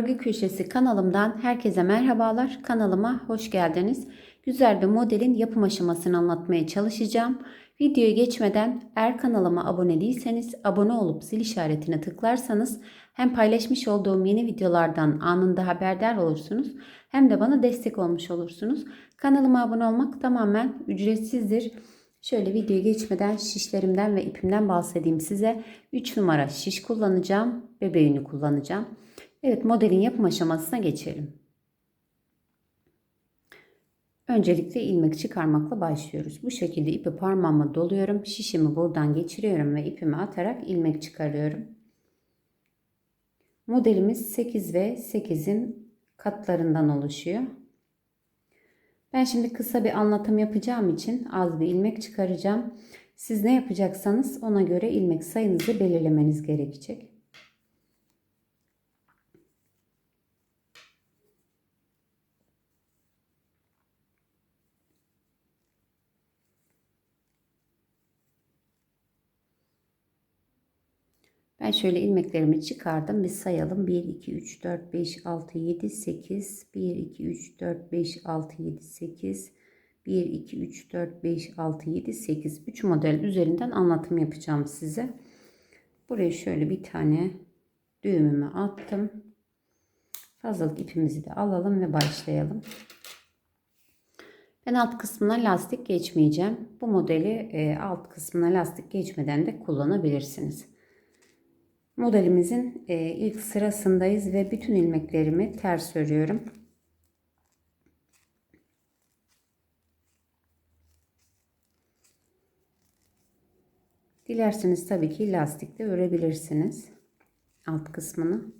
Örgü Köşesi kanalımdan herkese merhabalar. Kanalıma hoş geldiniz. Güzel bir modelin yapım aşamasını anlatmaya çalışacağım. Videoya geçmeden eğer kanalıma abone değilseniz abone olup zil işaretine tıklarsanız hem paylaşmış olduğum yeni videolardan anında haberdar olursunuz hem de bana destek olmuş olursunuz. Kanalıma abone olmak tamamen ücretsizdir. Şöyle videoya geçmeden şişlerimden ve ipimden bahsedeyim size. 3 numara şiş kullanacağım. Bebeğini kullanacağım. Evet modelin yapım aşamasına geçelim. Öncelikle ilmek çıkarmakla başlıyoruz. Bu şekilde ipi parmağıma doluyorum. Şişimi buradan geçiriyorum ve ipimi atarak ilmek çıkarıyorum. Modelimiz 8 ve 8'in katlarından oluşuyor. Ben şimdi kısa bir anlatım yapacağım için az bir ilmek çıkaracağım. Siz ne yapacaksanız ona göre ilmek sayınızı belirlemeniz gerekecek. Ben şöyle ilmeklerimi çıkardım. Bir sayalım. 1, 2, 3, 4, 5, 6, 7, 8. 1, 2, 3, 4, 5, 6, 7, 8. 1, 2, 3, 4, 5, 6, 7, 8. 3 model üzerinden anlatım yapacağım size. Buraya şöyle bir tane düğümümü attım. Fazlalık ipimizi de alalım ve başlayalım. Ben alt kısmına lastik geçmeyeceğim. Bu modeli alt kısmına lastik geçmeden de kullanabilirsiniz. Modelimizin e, ilk sırasındayız ve bütün ilmeklerimi ters örüyorum. Dilerseniz tabii ki lastikle örebilirsiniz alt kısmını.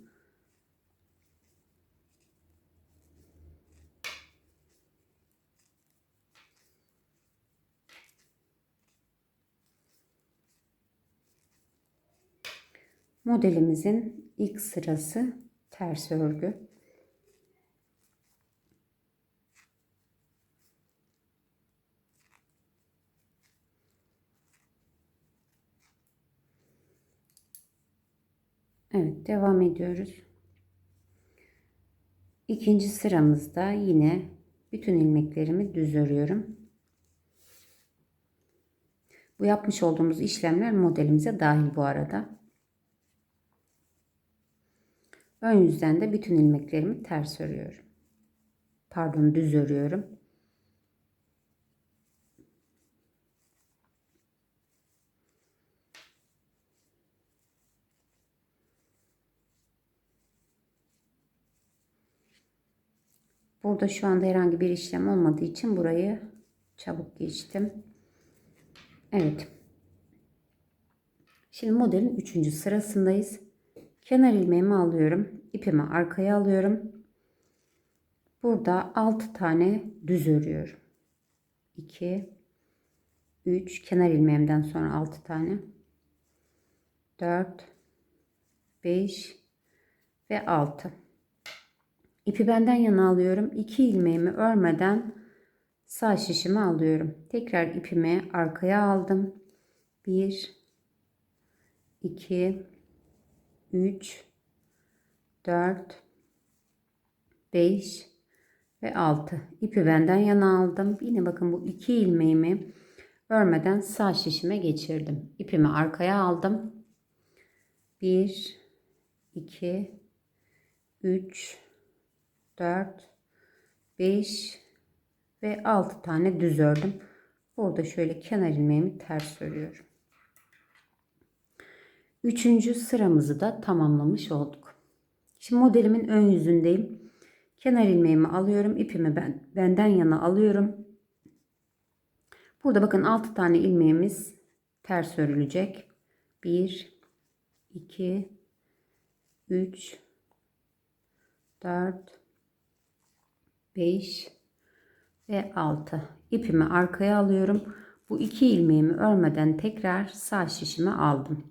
Modelimizin ilk sırası ters örgü. Evet devam ediyoruz. İkinci sıramızda yine bütün ilmeklerimi düz örüyorum. Bu yapmış olduğumuz işlemler modelimize dahil bu arada. Ön yüzden de bütün ilmeklerimi ters örüyorum. Pardon düz örüyorum. Burada şu anda herhangi bir işlem olmadığı için burayı çabuk geçtim. Evet. Şimdi modelin 3. sırasındayız. Kenar ilmeğimi alıyorum. ipimi arkaya alıyorum. Burada 6 tane düz örüyorum. 2 3 kenar ilmeğimden sonra 6 tane 4 5 ve 6 İpi benden yana alıyorum. 2 ilmeğimi örmeden sağ şişimi alıyorum. Tekrar ipimi arkaya aldım. 1 2 3 4 5 ve 6 ipi benden yana aldım. Yine bakın bu iki ilmeğimi örmeden sağ şişime geçirdim. İpimi arkaya aldım. 1 2 3 4 5 ve 6 tane düz ördüm. Burada şöyle kenar ilmeğimi ters örüyorum. Üçüncü sıramızı da tamamlamış olduk. Şimdi modelimin ön yüzündeyim. Kenar ilmeğimi alıyorum. ipimi ben, benden yana alıyorum. Burada bakın 6 tane ilmeğimiz ters örülecek. 1 2 3 4 5 ve 6 ipimi arkaya alıyorum. Bu iki ilmeğimi örmeden tekrar sağ şişime aldım.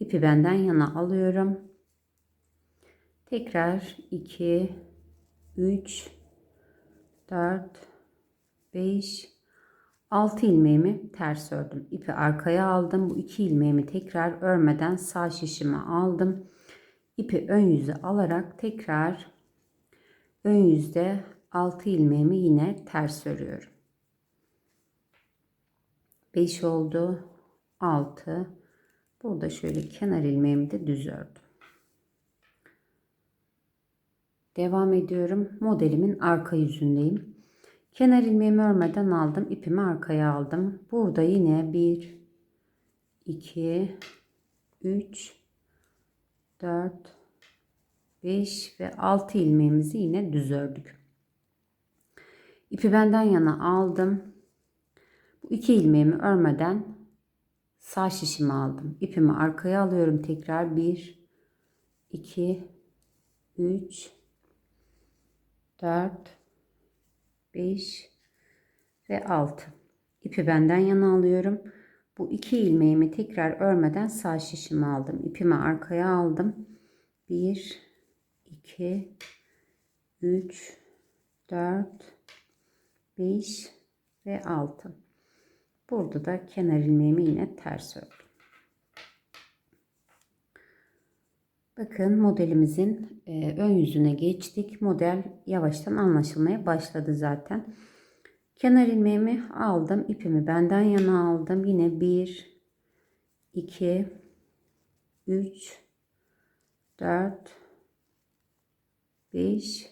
İpi benden yana alıyorum. Tekrar 2 3 4 5 6 ilmeğimi ters ördüm. İpi arkaya aldım. Bu iki ilmeğimi tekrar örmeden sağ şişime aldım. ipi ön yüze alarak tekrar ön yüzde 6 ilmeğimi yine ters örüyorum. 5 oldu. 6. Burada şöyle kenar ilmeğimi de düz ördüm. Devam ediyorum. Modelimin arka yüzündeyim. Kenar ilmeğimi örmeden aldım. ipimi arkaya aldım. Burada yine 1 2 3 4 5 ve 6 ilmeğimizi yine düz ördük. İpi benden yana aldım. Bu iki ilmeğimi örmeden sağ şişimi aldım. İpimi arkaya alıyorum. Tekrar 1 2 3 4 5 ve 6 ipi benden yana alıyorum. Bu iki ilmeğimi tekrar örmeden sağ şişimi aldım. İpimi arkaya aldım. 1 2 3 4 5 ve 6 burada da kenar ilmeğimi yine ters ördüm Bakın modelimizin e, ön yüzüne geçtik. Model yavaştan anlaşılmaya başladı zaten. Kenar ilmeğimi aldım. ipimi benden yana aldım. Yine 1, 2, 3, 4, 5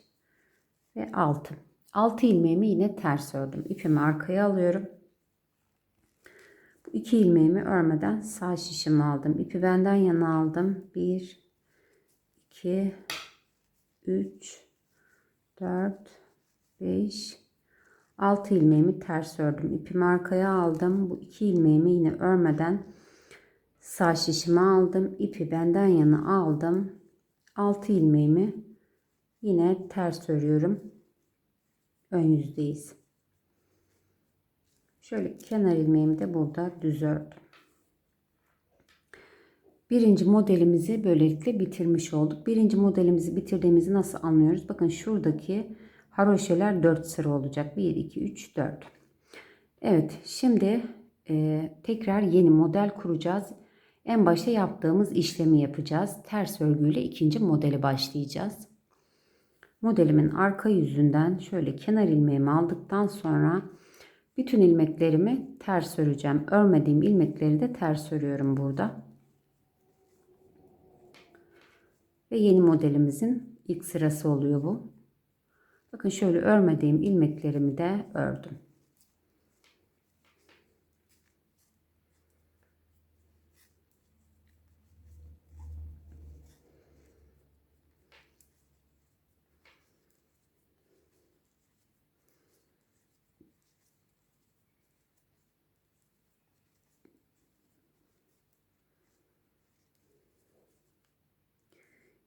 ve 6. 6 ilmeğimi yine ters ördüm. İpimi arkaya alıyorum. Bu iki ilmeğimi örmeden sağ şişimi aldım. İpi benden yana aldım. 1, 2 3 4 5 6 ilmeğimi ters ördüm. İpimi arkaya aldım. Bu iki ilmeğimi yine örmeden sağ şişime aldım. İpi benden yana aldım. 6 ilmeğimi yine ters örüyorum. Ön yüzdeyiz. Şöyle kenar ilmeğimi de burada düz ördüm. Birinci modelimizi böylelikle bitirmiş olduk. Birinci modelimizi bitirdiğimizi nasıl anlıyoruz? Bakın şuradaki haroşeler 4 sıra olacak. 1, 2, 3, 4. Evet şimdi e, tekrar yeni model kuracağız. En başta yaptığımız işlemi yapacağız. Ters örgüyle ikinci modeli başlayacağız. Modelimin arka yüzünden şöyle kenar ilmeğimi aldıktan sonra bütün ilmeklerimi ters öreceğim. Örmediğim ilmekleri de ters örüyorum burada. Ve yeni modelimizin ilk sırası oluyor bu. Bakın şöyle örmediğim ilmeklerimi de ördüm.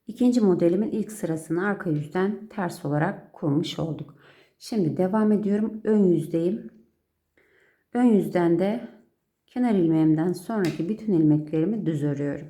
İkinci modelimin ilk sırasını arka yüzden ters olarak kurmuş olduk. Şimdi devam ediyorum. Ön yüzdeyim. Ön yüzden de kenar ilmeğimden sonraki bütün ilmeklerimi düz örüyorum.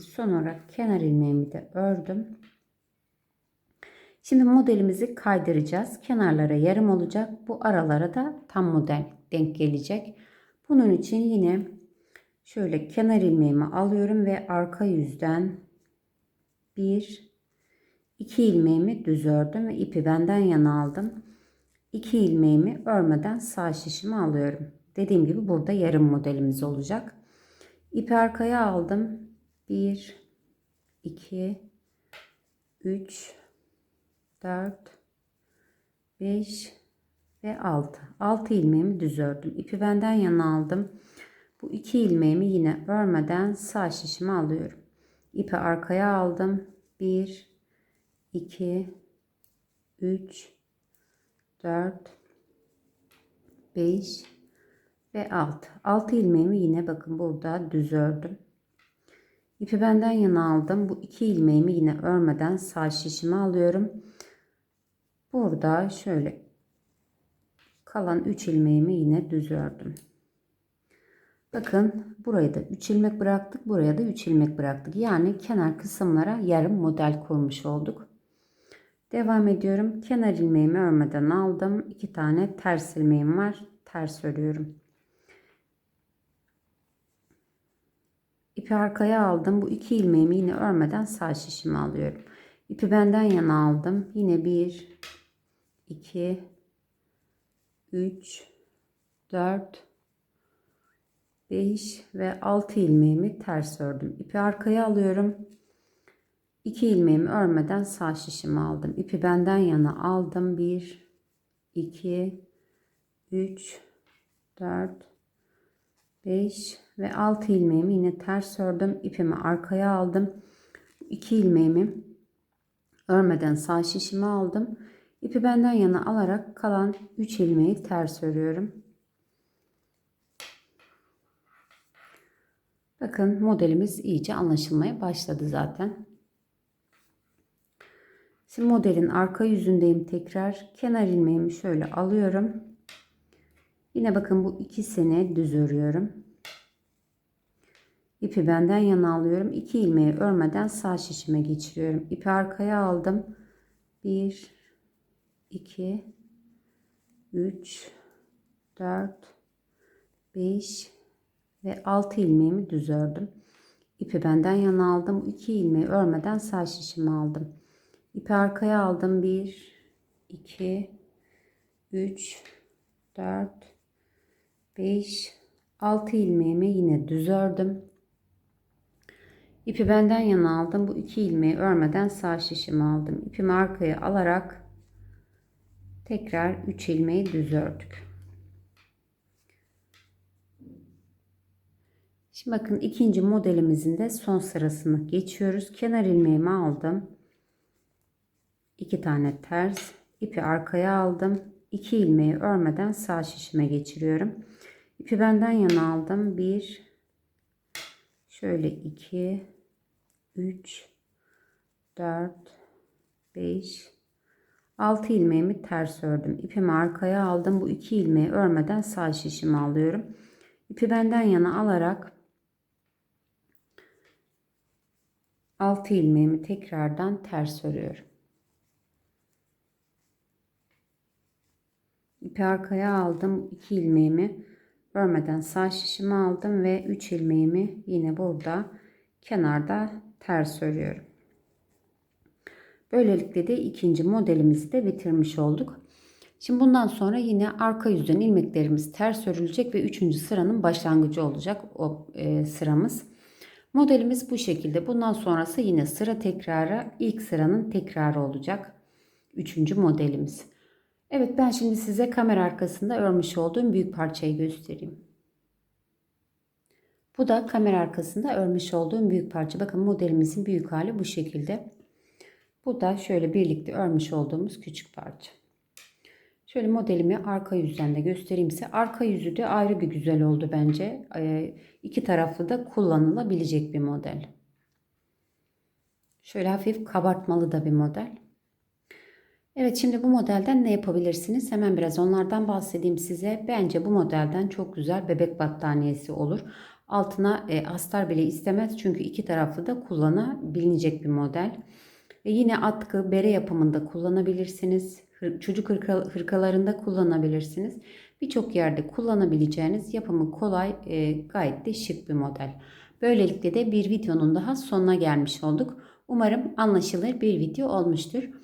Son olarak kenar ilmeğimi de ördüm. Şimdi modelimizi kaydıracağız. Kenarlara yarım olacak. Bu aralara da tam model denk gelecek. Bunun için yine şöyle kenar ilmeğimi alıyorum ve arka yüzden bir iki ilmeğimi düz ördüm ve ipi benden yana aldım. 2 ilmeğimi örmeden sağ şişimi alıyorum. Dediğim gibi burada yarım modelimiz olacak. İpi arkaya aldım. 1 2 3 4 5 ve 6 6 ilmeğimi düz ördüm. İpi benden yana aldım. Bu iki ilmeğimi yine örmeden sağ şişime alıyorum. İpi arkaya aldım. 1 2 3 4 5 ve alt. 6 ilmeğimi yine bakın burada düz ördüm. İpi benden yana aldım. Bu iki ilmeğimi yine örmeden sağ şişime alıyorum. Burada şöyle kalan 3 ilmeğimi yine düz ördüm. Bakın burayı da 3 ilmek bıraktık. Buraya da 3 ilmek bıraktık. Yani kenar kısımlara yarım model kurmuş olduk. Devam ediyorum. Kenar ilmeğimi örmeden aldım. 2 tane ters ilmeğim var. Ters örüyorum. İpi arkaya aldım. Bu iki ilmeğimi yine örmeden sağ şişime alıyorum. İpi benden yana aldım. Yine 1 2 3 4 5 ve 6 ilmeğimi ters ördüm. İpi arkaya alıyorum. 2 ilmeğimi örmeden sağ şişimi aldım. İpi benden yana aldım. 1 2 3 4 5 ve 6 ilmeğimi yine ters ördüm. İpimi arkaya aldım. 2 ilmeğimi örmeden sağ şişimi aldım. İpi benden yana alarak kalan 3 ilmeği ters örüyorum. Bakın modelimiz iyice anlaşılmaya başladı zaten. Şimdi modelin arka yüzündeyim tekrar. Kenar ilmeğimi şöyle alıyorum. Yine bakın bu ikisini düz örüyorum. İpi benden yana alıyorum. 2 ilmeği örmeden sağ şişime geçiriyorum. İpi arkaya aldım. 1 2 3 4 5 ve 6 ilmeğimi düz ördüm. İpi benden yana aldım. 2 ilmeği örmeden sağ şişimi aldım. İpi arkaya aldım. 1 2 3 4 5 6 ilmeğimi yine düz ördüm. İpi benden yana aldım. Bu iki ilmeği örmeden sağ şişimi aldım. İpimi arkaya alarak tekrar 3 ilmeği düz ördük. Şimdi bakın ikinci modelimizin de son sırasını geçiyoruz. Kenar ilmeğimi aldım. 2 tane ters ipi arkaya aldım. 2 ilmeği örmeden sağ şişime geçiriyorum. İpi benden yana aldım. 1 şöyle 2 3 4 5 6 ilmeğimi ters ördüm. İpimi arkaya aldım. Bu 2 ilmeği örmeden sağ şişimi alıyorum. İpi benden yana alarak 6 ilmeğimi tekrardan ters örüyorum. İpi arkaya aldım. 2 ilmeğimi örmeden sağ şişimi aldım ve 3 ilmeğimi yine burada kenarda ters örüyorum. Böylelikle de ikinci modelimizi de bitirmiş olduk. Şimdi bundan sonra yine arka yüzden ilmeklerimiz ters örülecek ve üçüncü sıranın başlangıcı olacak o e, sıramız. Modelimiz bu şekilde. Bundan sonrası yine sıra tekrarı ilk sıranın tekrarı olacak. Üçüncü modelimiz. Evet ben şimdi size kamera arkasında örmüş olduğum büyük parçayı göstereyim. Bu da kamera arkasında örmüş olduğum büyük parça. Bakın modelimizin büyük hali bu şekilde. Bu da şöyle birlikte örmüş olduğumuz küçük parça. Şöyle modelimi arka yüzden de göstereyim size. Arka yüzü de ayrı bir güzel oldu bence. Ee, iki taraflı da kullanılabilecek bir model. Şöyle hafif kabartmalı da bir model. Evet şimdi bu modelden ne yapabilirsiniz? Hemen biraz onlardan bahsedeyim size. Bence bu modelden çok güzel bebek battaniyesi olur. Altına e, astar bile istemez çünkü iki taraflı da kullanabilecek bir model. Ve yine atkı, bere yapımında kullanabilirsiniz. Çocuk hırkalarında kullanabilirsiniz. Birçok yerde kullanabileceğiniz yapımı kolay, e, gayet de şık bir model. Böylelikle de bir videonun daha sonuna gelmiş olduk. Umarım anlaşılır bir video olmuştur.